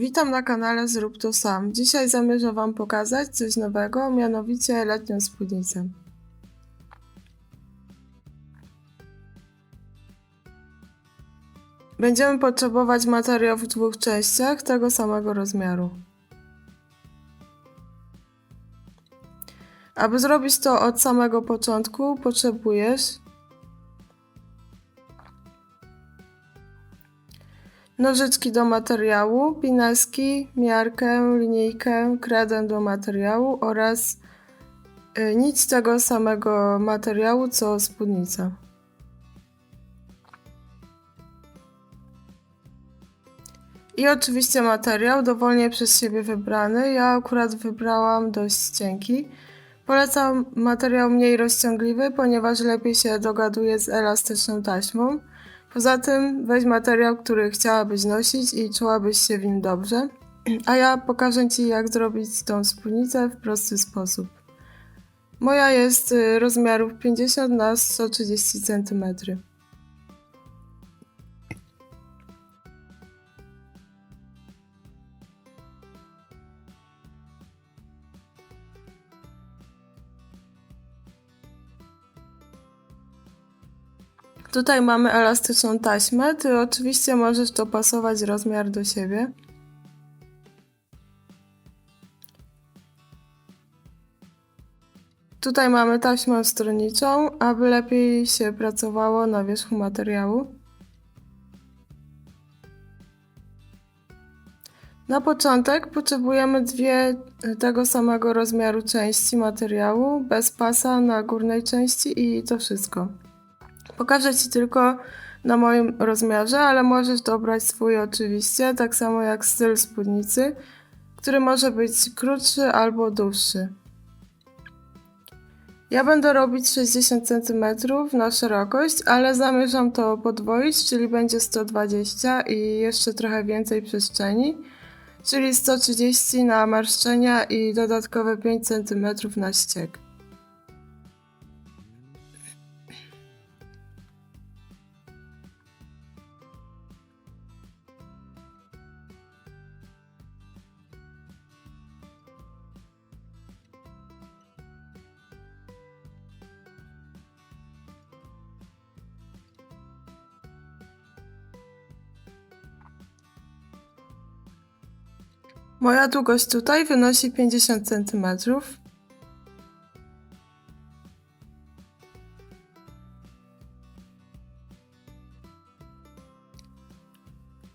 Witam na kanale Zrób to sam. Dzisiaj zamierzam Wam pokazać coś nowego, mianowicie letnią spódnicę. Będziemy potrzebować materiał w dwóch częściach tego samego rozmiaru. Aby zrobić to od samego początku, potrzebujesz nożyczki do materiału, pineski, miarkę, linijkę, kredę do materiału oraz y, nic tego samego materiału co spódnica. I oczywiście materiał dowolnie przez siebie wybrany. Ja akurat wybrałam dość cienki. Polecam materiał mniej rozciągliwy, ponieważ lepiej się dogaduje z elastyczną taśmą. Poza tym weź materiał, który chciałabyś nosić i czułabyś się w nim dobrze. A ja pokażę Ci, jak zrobić tą spódnicę w prosty sposób. Moja jest y, rozmiarów 50 na 130 cm. Tutaj mamy elastyczną taśmę. Ty oczywiście możesz dopasować rozmiar do siebie. Tutaj mamy taśmę stronniczą, aby lepiej się pracowało na wierzchu materiału. Na początek potrzebujemy dwie tego samego rozmiaru części materiału, bez pasa na górnej części i to wszystko. Pokażę Ci tylko na moim rozmiarze, ale możesz dobrać swój oczywiście, tak samo jak styl spódnicy, który może być krótszy albo dłuższy. Ja będę robić 60 cm na szerokość, ale zamierzam to podwoić, czyli będzie 120 i jeszcze trochę więcej przestrzeni, czyli 130 na marszczenia i dodatkowe 5 cm na ściek. Moja długość tutaj wynosi 50 cm.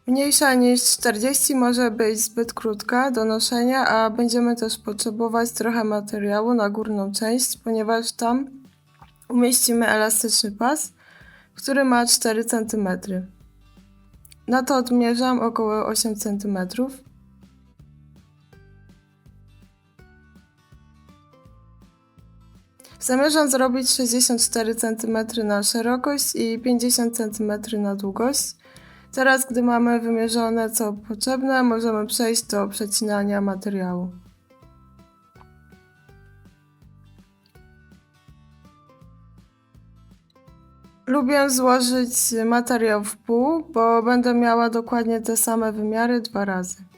Mniejsza niż 40 może być zbyt krótka do noszenia, a będziemy też potrzebować trochę materiału na górną część, ponieważ tam umieścimy elastyczny pas, który ma 4 cm. Na to odmierzam około 8 cm. Zamierzam zrobić 64 cm na szerokość i 50 cm na długość. Teraz, gdy mamy wymierzone co potrzebne, możemy przejść do przecinania materiału. Lubię złożyć materiał w pół, bo będę miała dokładnie te same wymiary dwa razy.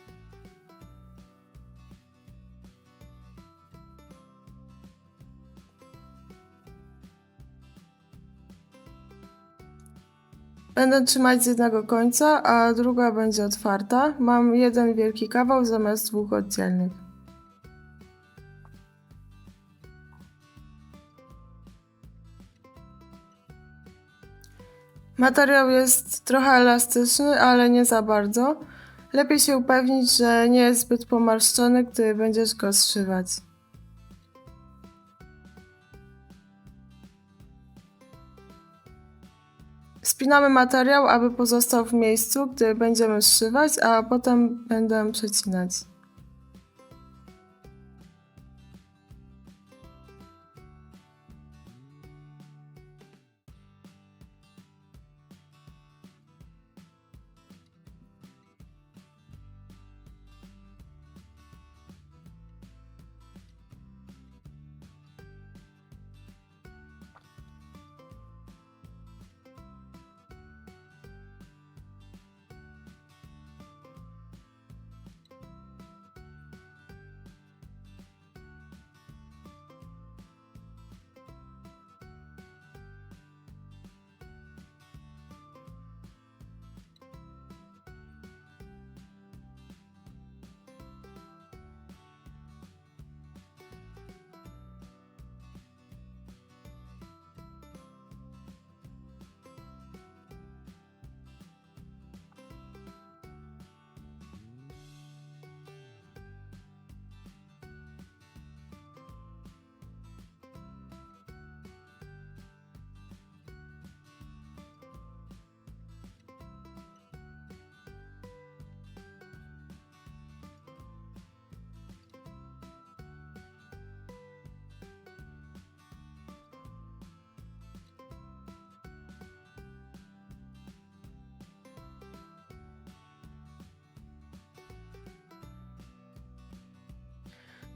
Będę trzymać z jednego końca, a druga będzie otwarta. Mam jeden wielki kawał zamiast dwóch oddzielnych. Materiał jest trochę elastyczny, ale nie za bardzo. Lepiej się upewnić, że nie jest zbyt pomarszczony, gdy będziesz go zszywać. Spinamy materiał, aby pozostał w miejscu, gdy będziemy zszywać, a potem będę przecinać.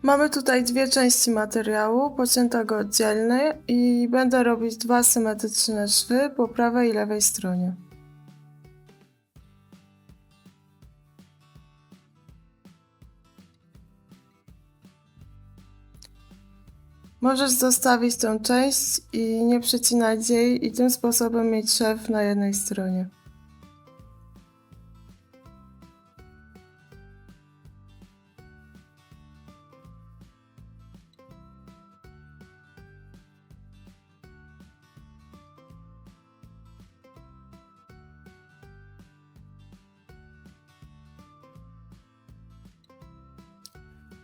Mamy tutaj dwie części materiału, pociętego oddzielnie i będę robić dwa symetryczne szwy po prawej i lewej stronie. Możesz zostawić tę część i nie przecinać jej i tym sposobem mieć szef na jednej stronie.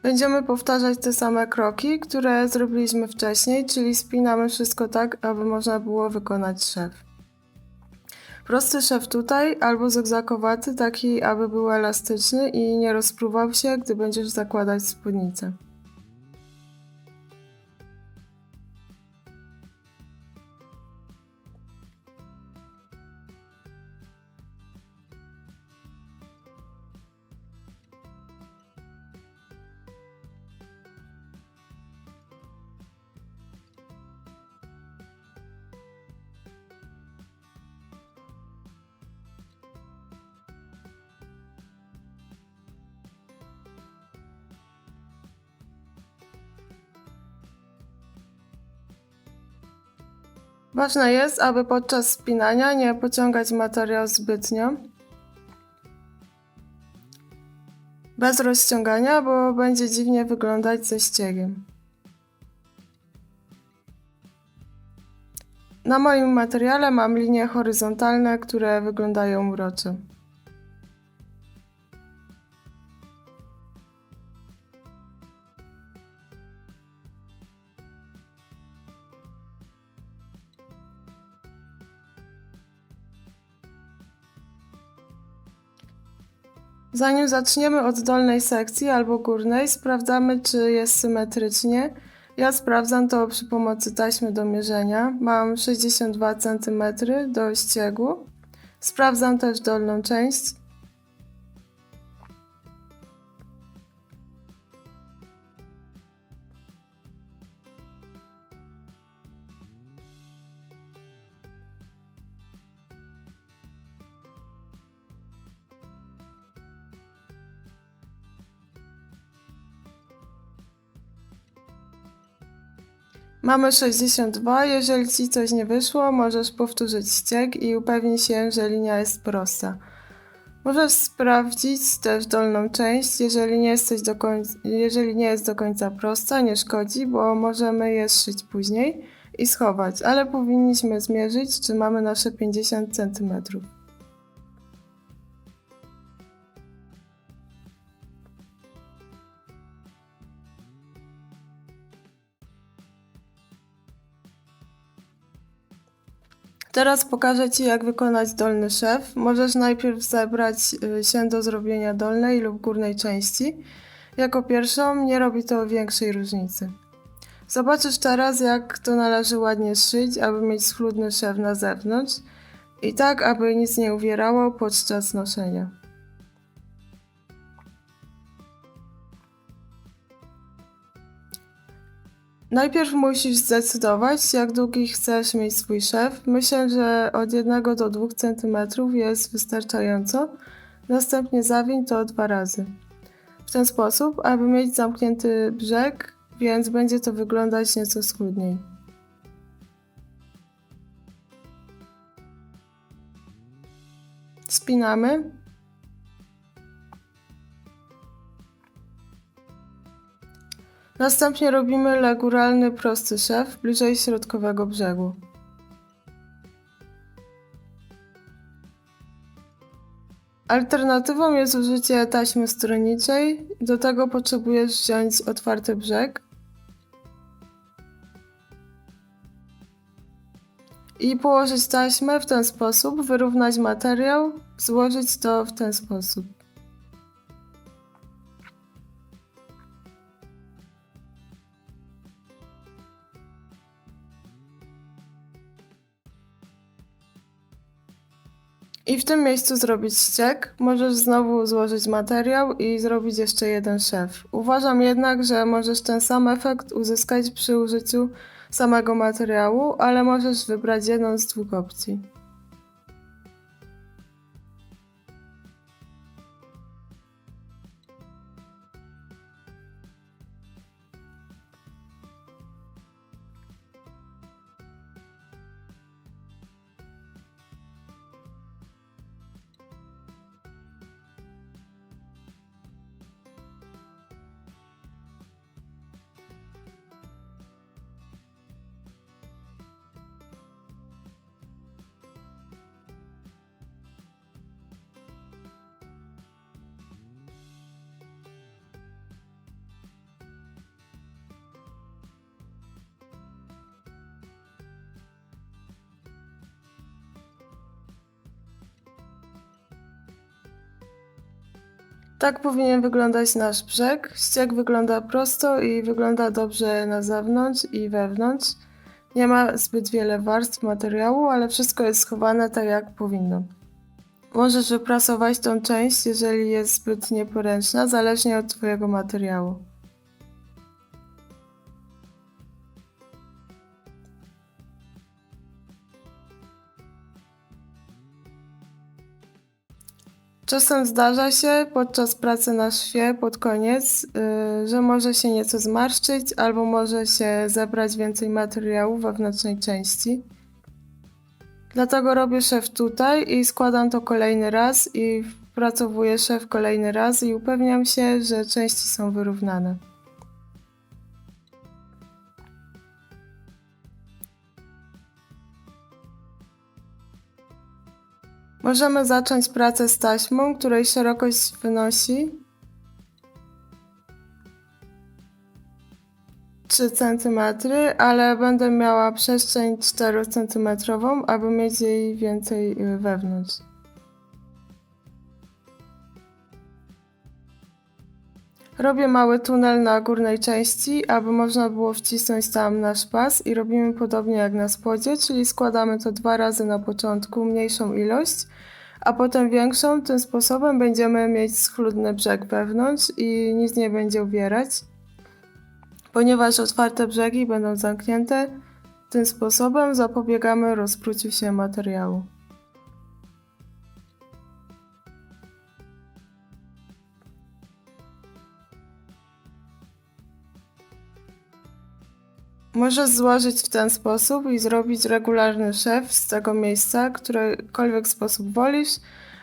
Będziemy powtarzać te same kroki, które zrobiliśmy wcześniej, czyli spinamy wszystko tak, aby można było wykonać szef. Prosty szef tutaj, albo zygzakowaty, taki aby był elastyczny i nie rozpruwał się, gdy będziesz zakładać spódnicę. Ważne jest, aby podczas spinania nie pociągać materiał zbytnio. Bez rozciągania, bo będzie dziwnie wyglądać ze ściegiem. Na moim materiale mam linie horyzontalne, które wyglądają urocze. Zanim zaczniemy od dolnej sekcji albo górnej, sprawdzamy, czy jest symetrycznie. Ja sprawdzam to przy pomocy taśmy do mierzenia. Mam 62 cm do ściegu. Sprawdzam też dolną część. Mamy 62. Jeżeli ci coś nie wyszło, możesz powtórzyć ścieg i upewnić się, że linia jest prosta. Możesz sprawdzić też dolną część, jeżeli nie, jesteś do końca, jeżeli nie jest do końca prosta, nie szkodzi, bo możemy je szyć później i schować, ale powinniśmy zmierzyć, czy mamy nasze 50 cm. Teraz pokażę Ci, jak wykonać dolny szef. Możesz najpierw zebrać y, się do zrobienia dolnej lub górnej części. Jako pierwszą nie robi to większej różnicy. Zobaczysz teraz, jak to należy ładnie szyć, aby mieć schludny szef na zewnątrz i tak, aby nic nie uwierało podczas noszenia. Najpierw musisz zdecydować, jak długi chcesz mieć swój szef. Myślę, że od 1 do 2 cm jest wystarczająco. Następnie zawiń to dwa razy. W ten sposób, aby mieć zamknięty brzeg, więc będzie to wyglądać nieco schludniej. Spinamy. Następnie robimy leguralny prosty szef bliżej środkowego brzegu. Alternatywą jest użycie taśmy stronniczej. Do tego potrzebujesz wziąć otwarty brzeg i położyć taśmę w ten sposób, wyrównać materiał, złożyć to w ten sposób. I w tym miejscu zrobić ściek. Możesz znowu złożyć materiał i zrobić jeszcze jeden szef. Uważam jednak, że możesz ten sam efekt uzyskać przy użyciu samego materiału, ale możesz wybrać jedną z dwóch opcji. Tak powinien wyglądać nasz brzeg. Ściek wygląda prosto i wygląda dobrze na zewnątrz i wewnątrz. Nie ma zbyt wiele warstw materiału, ale wszystko jest schowane tak jak powinno. Możesz wyprasować tą część, jeżeli jest zbyt nieporęczna, zależnie od Twojego materiału. Czasem zdarza się podczas pracy na szwie pod koniec, yy, że może się nieco zmarszczyć albo może się zebrać więcej materiału wewnętrznej części. Dlatego robię szef tutaj i składam to kolejny raz i wpracowuję szef kolejny raz i upewniam się, że części są wyrównane. Możemy zacząć pracę z taśmą, której szerokość wynosi 3 cm, ale będę miała przestrzeń 4 cm, aby mieć jej więcej wewnątrz. Robię mały tunel na górnej części, aby można było wcisnąć tam nasz pas i robimy podobnie jak na spodzie, czyli składamy to dwa razy na początku mniejszą ilość, a potem większą. Tym sposobem będziemy mieć schludny brzeg wewnątrz i nic nie będzie ubierać. Ponieważ otwarte brzegi będą zamknięte, tym sposobem zapobiegamy rozpruciu się materiału. Możesz złożyć w ten sposób i zrobić regularny szef z tego miejsca, którykolwiek sposób wolisz,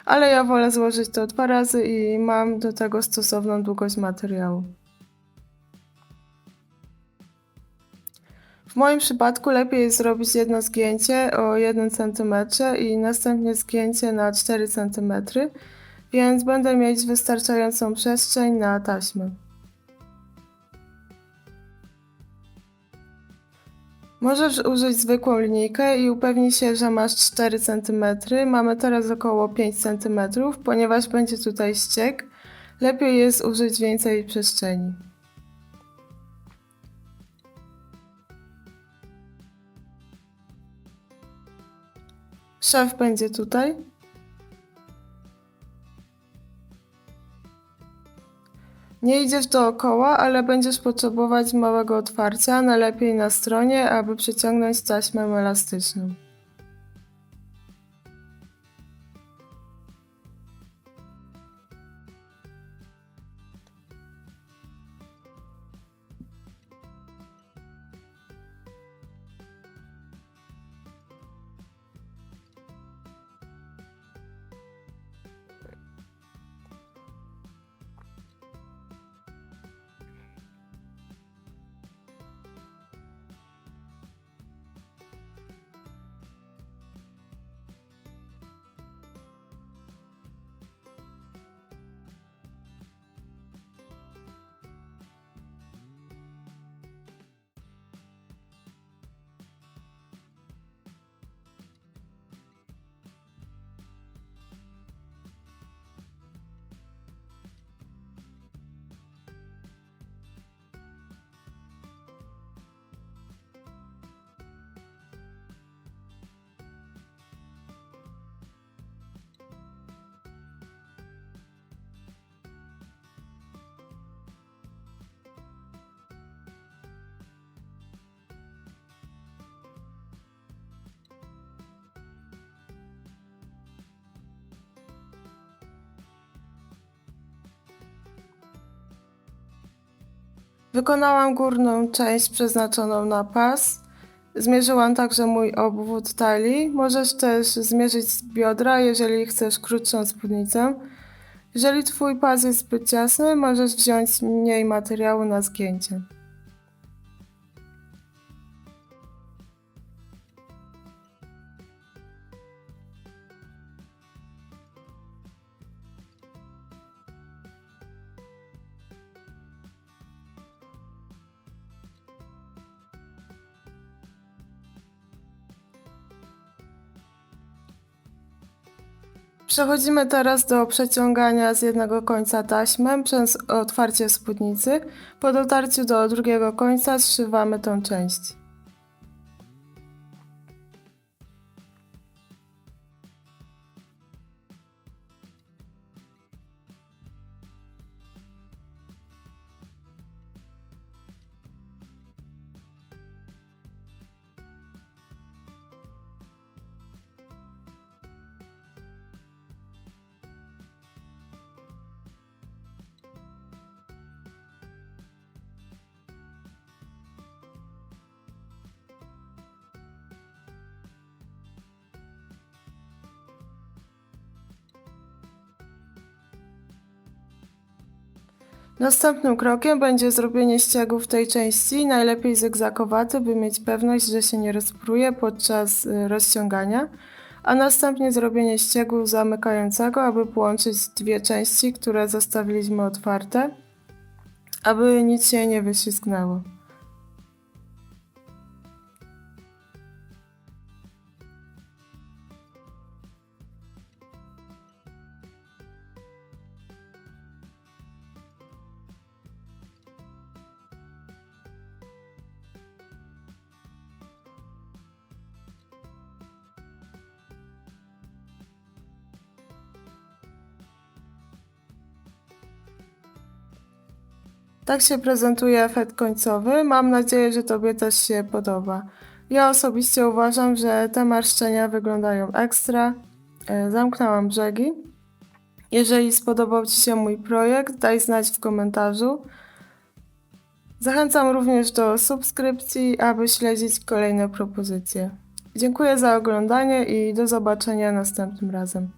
ale ja wolę złożyć to dwa razy i mam do tego stosowną długość materiału. W moim przypadku lepiej jest zrobić jedno zgięcie o 1 cm i następnie zgięcie na 4 cm, więc będę mieć wystarczającą przestrzeń na taśmę. Możesz użyć zwykłą linijkę i upewnić się, że masz 4 cm. Mamy teraz około 5 cm, ponieważ będzie tutaj ściek. Lepiej jest użyć więcej przestrzeni. Szef będzie tutaj. Nie idziesz dookoła, ale będziesz potrzebować małego otwarcia, najlepiej na stronie, aby przyciągnąć taśmę elastyczną. Wykonałam górną część przeznaczoną na pas. Zmierzyłam także mój obwód talii. Możesz też zmierzyć z biodra, jeżeli chcesz krótszą spódnicę. Jeżeli twój pas jest zbyt ciasny, możesz wziąć mniej materiału na zgięcie. Przechodzimy teraz do przeciągania z jednego końca taśmę przez otwarcie spódnicy. Po dotarciu do drugiego końca zszywamy tą część. Następnym krokiem będzie zrobienie ściegów tej części, najlepiej zygzakowaty, by mieć pewność, że się nie rozpruje podczas y, rozciągania, a następnie zrobienie ściegu zamykającego, aby połączyć dwie części, które zostawiliśmy otwarte, aby nic się nie wyślizgnęło. Tak się prezentuje efekt końcowy. Mam nadzieję, że Tobie też się podoba. Ja osobiście uważam, że te marszczenia wyglądają ekstra. E, Zamknęłam brzegi. Jeżeli spodobał Ci się mój projekt, daj znać w komentarzu. Zachęcam również do subskrypcji, aby śledzić kolejne propozycje. Dziękuję za oglądanie i do zobaczenia następnym razem.